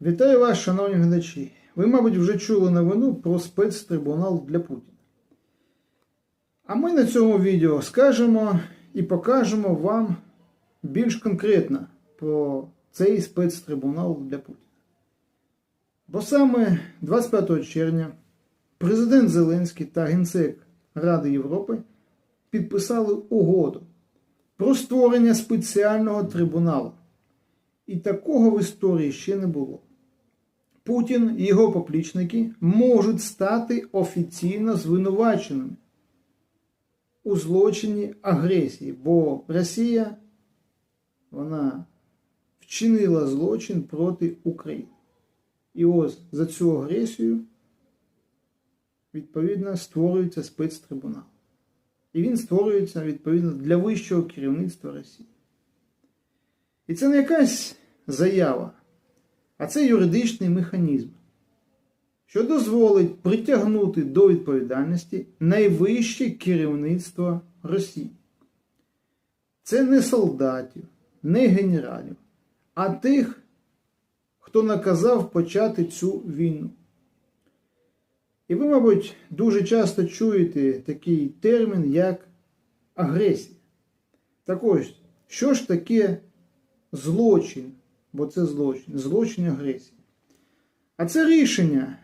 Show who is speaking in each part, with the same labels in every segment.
Speaker 1: Вітаю вас, шановні глядачі. Ви, мабуть, вже чули новину про спецтрибунал для Путіна. А ми на цьому відео скажемо і покажемо вам більш конкретно про цей спецтрибунал для Путіна. Бо саме 25 червня президент Зеленський та генсек Ради Європи підписали угоду про створення спеціального трибуналу. І такого в історії ще не було. Путін і його поплічники можуть стати офіційно звинуваченими у злочині агресії, бо Росія вона вчинила злочин проти України. І ось за цю агресію відповідно створюється спецтрибунал. І він створюється відповідно для вищого керівництва Росії. І це не якась заява, а це юридичний механізм, що дозволить притягнути до відповідальності найвище керівництво Росії. Це не солдатів, не генералів, а тих, хто наказав почати цю війну. І ви, мабуть, дуже часто чуєте такий термін, як агресія. Так ось, що ж таке злочин, бо це злочин, злочин агресії. А це рішення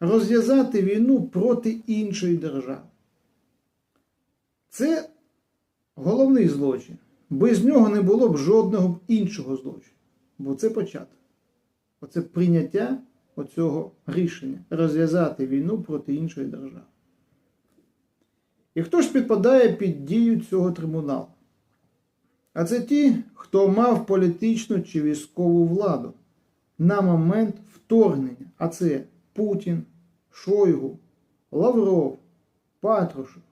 Speaker 1: розв'язати війну проти іншої держави. Це головний злочин. Без нього не було б жодного іншого злочину. Бо це початок. Оце прийняття оцього рішення розв'язати війну проти іншої держави. І хто ж підпадає під дію цього трибуналу? А це ті, хто мав політичну чи військову владу на момент вторгнення. А це Путін, Шойгу, Лавров, Патрушев,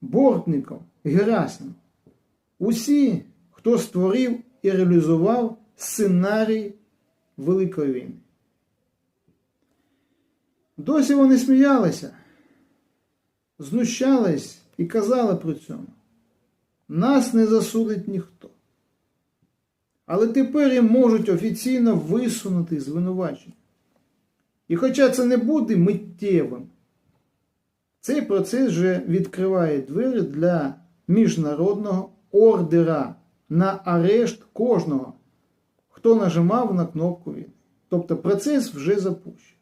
Speaker 1: Бортников, Герасимов. Усі, хто створив і реалізував сценарій Великої війни. Досі вони сміялися, знущались і казали при цьому. Нас не засудить ніхто. Але тепер їм можуть офіційно висунути звинувачення. І хоча це не буде миттєвим, цей процес вже відкриває двері для міжнародного ордера на арешт кожного, хто нажимав на кнопку війни. Тобто процес вже запущений.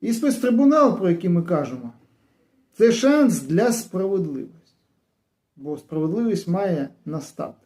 Speaker 1: І спецтрибунал, про який ми кажемо, це шанс для справедливості. Бо справедливість має настати.